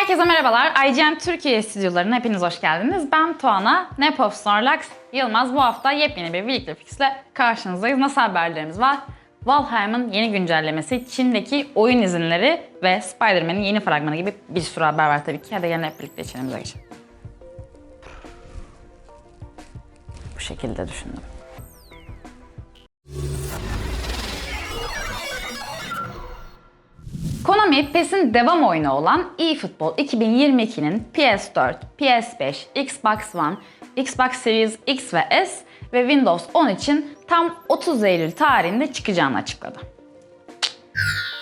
Herkese merhabalar. IGN Türkiye stüdyolarına hepiniz hoş geldiniz. Ben Tuana, Nepov Snorlax, Yılmaz. Bu hafta yepyeni bir Weekly Fix'le karşınızdayız. Nasıl haberlerimiz var? Valheim'ın yeni güncellemesi, Çin'deki oyun izinleri ve Spider-Man'in yeni fragmanı gibi bir sürü haber var tabii ki. Hadi gelin hep birlikte içerimize geçelim. Bu şekilde düşündüm. Konami, PES'in devam oyunu olan eFootball 2022'nin PS4, PS5, Xbox One, Xbox Series X ve S ve Windows 10 için tam 30 Eylül tarihinde çıkacağını açıkladı.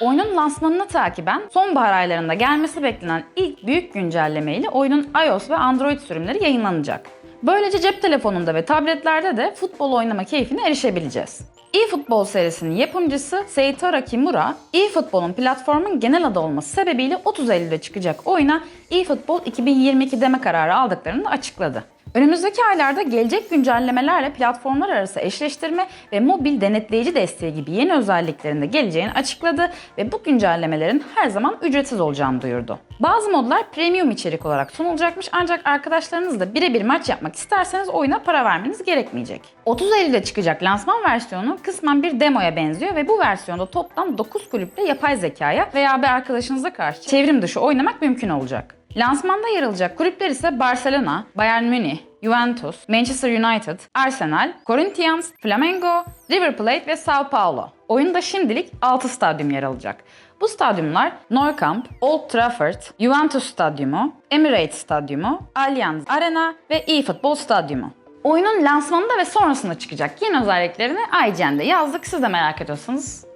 Oyunun lansmanını takiben sonbahar aylarında gelmesi beklenen ilk büyük güncelleme ile oyunun iOS ve Android sürümleri yayınlanacak. Böylece cep telefonunda ve tabletlerde de futbol oynama keyfine erişebileceğiz. eFootball serisinin yapımcısı Seitora Kimura, eFootball'un platformun genel adı olması sebebiyle 30 Eylül'de çıkacak oyuna eFootball 2022 deme kararı aldıklarını açıkladı. Önümüzdeki aylarda gelecek güncellemelerle platformlar arası eşleştirme ve mobil denetleyici desteği gibi yeni özelliklerinde geleceğini açıkladı ve bu güncellemelerin her zaman ücretsiz olacağını duyurdu. Bazı modlar premium içerik olarak sunulacakmış ancak arkadaşlarınızla birebir maç yapmak isterseniz oyuna para vermeniz gerekmeyecek. 30 Eylül'de çıkacak lansman versiyonu kısmen bir demoya benziyor ve bu versiyonda toplam 9 kulüple yapay zekaya veya bir arkadaşınıza karşı çevrim dışı oynamak mümkün olacak. Lansmanda yer alacak kulüpler ise Barcelona, Bayern Münih, Juventus, Manchester United, Arsenal, Corinthians, Flamengo, River Plate ve Sao Paulo. Oyunda şimdilik 6 stadyum yer alacak. Bu stadyumlar Nou Camp, Old Trafford, Juventus Stadyumu, Emirates Stadyumu, Allianz Arena ve eFootball Stadyumu. Oyunun lansmanında ve sonrasında çıkacak yeni özelliklerini IGN'de yazdık. Siz de merak ediyorsanız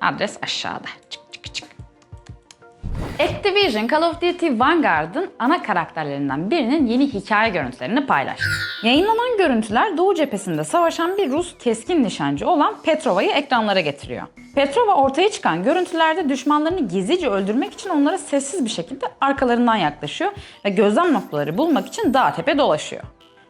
adres aşağıda. Activision Call of Duty Vanguard'ın ana karakterlerinden birinin yeni hikaye görüntülerini paylaştı. Yayınlanan görüntüler Doğu cephesinde savaşan bir Rus keskin nişancı olan Petrova'yı ekranlara getiriyor. Petrova ortaya çıkan görüntülerde düşmanlarını gizlice öldürmek için onlara sessiz bir şekilde arkalarından yaklaşıyor ve gözlem noktaları bulmak için dağ tepe dolaşıyor.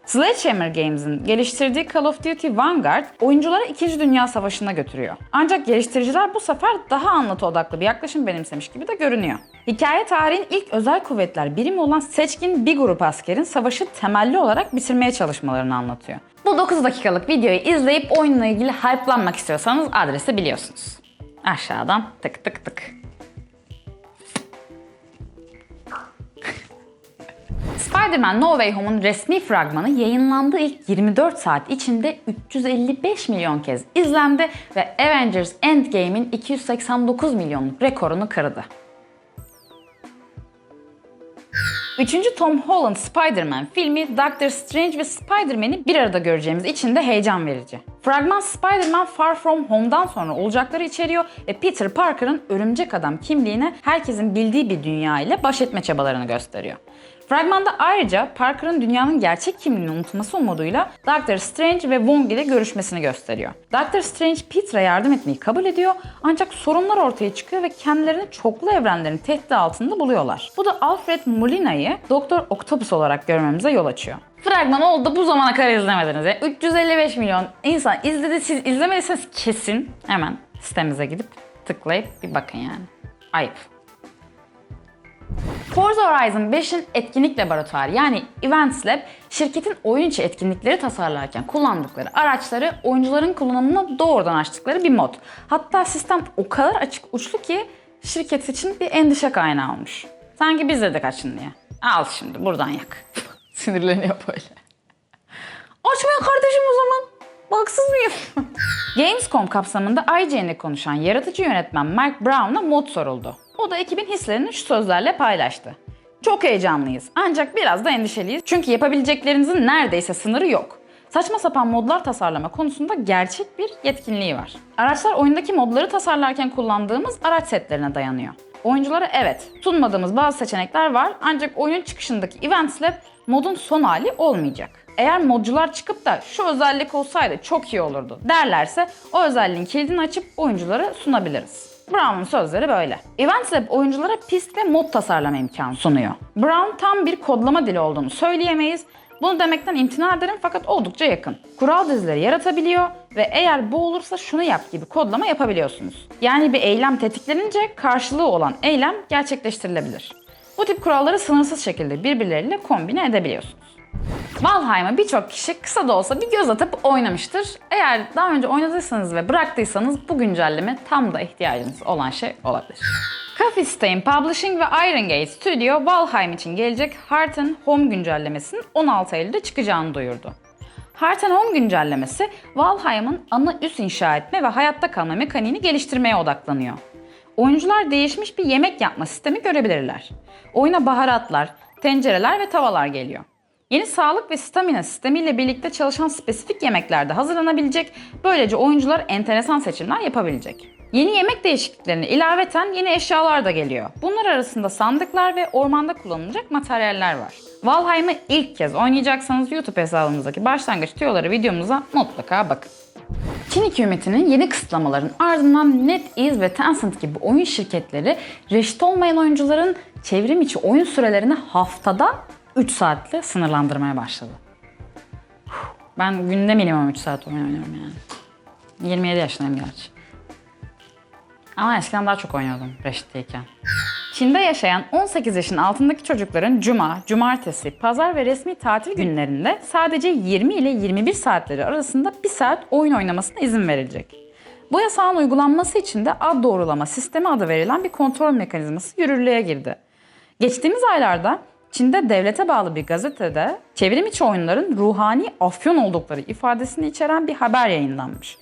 Sledgehammer Games'in geliştirdiği Call of Duty Vanguard oyuncuları 2. Dünya Savaşı'na götürüyor. Ancak geliştiriciler bu sefer daha anlatı odaklı bir yaklaşım benimsemiş gibi de görünüyor. Hikaye tarihin ilk özel kuvvetler birimi olan seçkin bir grup askerin savaşı temelli olarak bitirmeye çalışmalarını anlatıyor. Bu 9 dakikalık videoyu izleyip oyunla ilgili hype'lanmak istiyorsanız adresi biliyorsunuz. Aşağıdan tık tık tık. Spider-Man No Way Home'un resmi fragmanı yayınlandığı ilk 24 saat içinde 355 milyon kez izlendi ve Avengers Endgame'in 289 milyonluk rekorunu kırdı. Üçüncü Tom Holland Spider-Man filmi Doctor Strange ve Spider-Man'i bir arada göreceğimiz için de heyecan verici. Fragman Spider-Man Far From Home'dan sonra olacakları içeriyor ve Peter Parker'ın örümcek adam kimliğine herkesin bildiği bir dünya ile baş etme çabalarını gösteriyor. Fragmanda ayrıca Parker'ın dünyanın gerçek kimliğini unutması umuduyla Doctor Strange ve Wong ile görüşmesini gösteriyor. Doctor Strange Peter'a yardım etmeyi kabul ediyor ancak sorunlar ortaya çıkıyor ve kendilerini çoklu evrenlerin tehdidi altında buluyorlar. Bu da Alfred Molina'yı Doktor Octopus olarak görmemize yol açıyor. Fragman oldu bu zamana kadar izlemediniz. ya. 355 milyon insan izledi. Siz izlemediyseniz kesin hemen sitemize gidip tıklayıp bir bakın yani. Ayıp. Forza Horizon 5'in etkinlik laboratuvarı yani Events Lab, şirketin oyun içi etkinlikleri tasarlarken kullandıkları araçları oyuncuların kullanımına doğrudan açtıkları bir mod. Hatta sistem o kadar açık uçlu ki şirket için bir endişe kaynağı olmuş. Sanki biz dedik açın diye. Al şimdi buradan yak. Sinirleniyor böyle. Açmıyor kardeşim o zaman. Baksız mıyım? Gamescom kapsamında IGN'le konuşan yaratıcı yönetmen Mark Brown'a mod soruldu. O da ekibin hislerini şu sözlerle paylaştı. Çok heyecanlıyız ancak biraz da endişeliyiz çünkü yapabileceklerinizin neredeyse sınırı yok. Saçma sapan modlar tasarlama konusunda gerçek bir yetkinliği var. Araçlar oyundaki modları tasarlarken kullandığımız araç setlerine dayanıyor. Oyunculara evet, sunmadığımız bazı seçenekler var ancak oyunun çıkışındaki Events Lab modun son hali olmayacak. Eğer modcular çıkıp da şu özellik olsaydı çok iyi olurdu derlerse o özelliğin kilidini açıp oyunculara sunabiliriz. Brown'un sözleri böyle. Events Lab oyunculara pist ve mod tasarlama imkanı sunuyor. Brown tam bir kodlama dili olduğunu söyleyemeyiz. Bunu demekten imtina ederim fakat oldukça yakın. Kural dizileri yaratabiliyor ve eğer bu olursa şunu yap gibi kodlama yapabiliyorsunuz. Yani bir eylem tetiklenince karşılığı olan eylem gerçekleştirilebilir. Bu tip kuralları sınırsız şekilde birbirleriyle kombine edebiliyorsunuz. Valheim'a birçok kişi kısa da olsa bir göz atıp oynamıştır. Eğer daha önce oynadıysanız ve bıraktıysanız bu güncelleme tam da ihtiyacınız olan şey olabilir. Coffee Stain Publishing ve Iron Gate Studio Valheim için gelecek Heart and Home güncellemesinin 16 Eylül'de çıkacağını duyurdu. Heart and Home güncellemesi Valheim'ın ana üs inşa etme ve hayatta kalma mekaniğini geliştirmeye odaklanıyor. Oyuncular değişmiş bir yemek yapma sistemi görebilirler. Oyuna baharatlar, tencereler ve tavalar geliyor. Yeni sağlık ve stamina sistemiyle birlikte çalışan spesifik yemekler de hazırlanabilecek. Böylece oyuncular enteresan seçimler yapabilecek. Yeni yemek değişikliklerine ilaveten yeni eşyalar da geliyor. Bunlar arasında sandıklar ve ormanda kullanılacak materyaller var. Valheim'ı ilk kez oynayacaksanız YouTube hesabımızdaki başlangıç tüyoları videomuza mutlaka bakın. Çin hükümetinin yeni kısıtlamaların ardından NetEase ve Tencent gibi oyun şirketleri reşit olmayan oyuncuların çevrim içi oyun sürelerini haftada 3 saatle sınırlandırmaya başladı. Ben günde minimum 3 saat oyun oynuyorum yani. 27 yaşındayım gerçi. Ama eskiden daha çok oynuyordum reşitteyken. Çin'de yaşayan 18 yaşın altındaki çocukların cuma, cumartesi, pazar ve resmi tatil günlerinde sadece 20 ile 21 saatleri arasında 1 saat oyun oynamasına izin verilecek. Bu yasağın uygulanması için de ad doğrulama sistemi adı verilen bir kontrol mekanizması yürürlüğe girdi. Geçtiğimiz aylarda Çin'de devlete bağlı bir gazetede çevrim içi oyunların ruhani afyon oldukları ifadesini içeren bir haber yayınlanmış.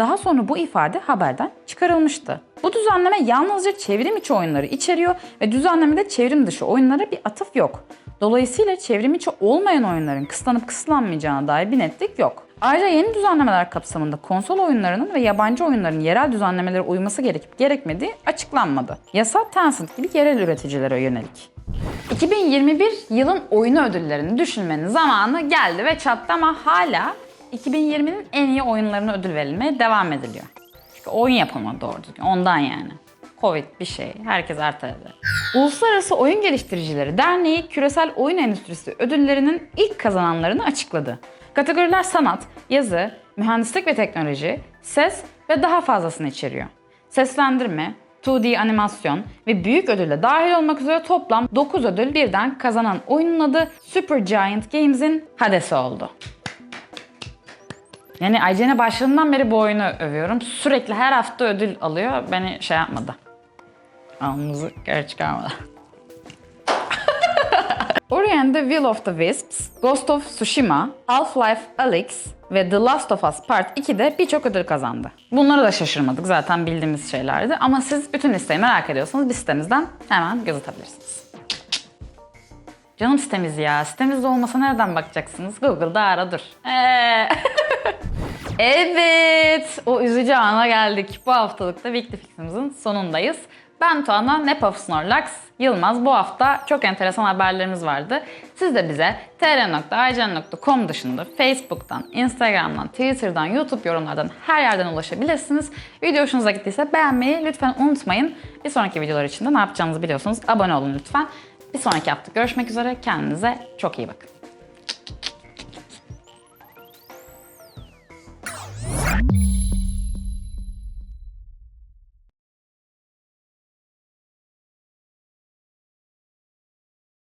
Daha sonra bu ifade haberden çıkarılmıştı. Bu düzenleme yalnızca çevrim içi oyunları içeriyor ve düzenlemede çevrim dışı oyunlara bir atıf yok. Dolayısıyla çevrim içi olmayan oyunların kısıtlanıp kısıtlanmayacağına dair bir netlik yok. Ayrıca yeni düzenlemeler kapsamında konsol oyunlarının ve yabancı oyunların yerel düzenlemelere uyması gerekip gerekmediği açıklanmadı. Yasa Tencent gibi yerel üreticilere yönelik. 2021 yılın oyunu ödüllerini düşünmenin zamanı geldi ve çattı ama hala 2020'nin en iyi oyunlarına ödül verilmeye devam ediliyor. Çünkü oyun yapılmadı doğru düzgün. Ondan yani. Covid bir şey. Herkes erteledi. Uluslararası Oyun Geliştiricileri Derneği küresel oyun endüstrisi ödüllerinin ilk kazananlarını açıkladı. Kategoriler sanat, yazı, mühendislik ve teknoloji, ses ve daha fazlasını içeriyor. Seslendirme, 2D animasyon ve büyük ödülle dahil olmak üzere toplam 9 ödül birden kazanan oyunun adı Supergiant Games'in Hades'i oldu. Yani IGN'e başladığından beri bu oyunu övüyorum. Sürekli her hafta ödül alıyor. Beni şey yapmadı. Alnınızı geri çıkarmadı. Ori and the Will of the Wisps, Ghost of Tsushima, Half-Life Alyx ve The Last of Us Part 2'de birçok ödül kazandı. Bunları da şaşırmadık zaten bildiğimiz şeylerdi ama siz bütün listeyi merak ediyorsanız biz sitemizden hemen göz atabilirsiniz. Canım sitemiz ya. Sitemizde olmasa nereden bakacaksınız? Google'da ara dur. Ee... evet, o üzücü ana geldik. Bu haftalıkta Weekly Fix'imizin sonundayız. Ben Tuana, Nepaf Snorlax, Yılmaz. Bu hafta çok enteresan haberlerimiz vardı. Siz de bize tr.aycan.com dışında Facebook'tan, Instagram'dan, Twitter'dan, YouTube yorumlardan her yerden ulaşabilirsiniz. Video hoşunuza gittiyse beğenmeyi lütfen unutmayın. Bir sonraki videolar için de ne yapacağınızı biliyorsunuz. Abone olun lütfen. Bir sonraki hafta görüşmek üzere. Kendinize çok iyi bakın.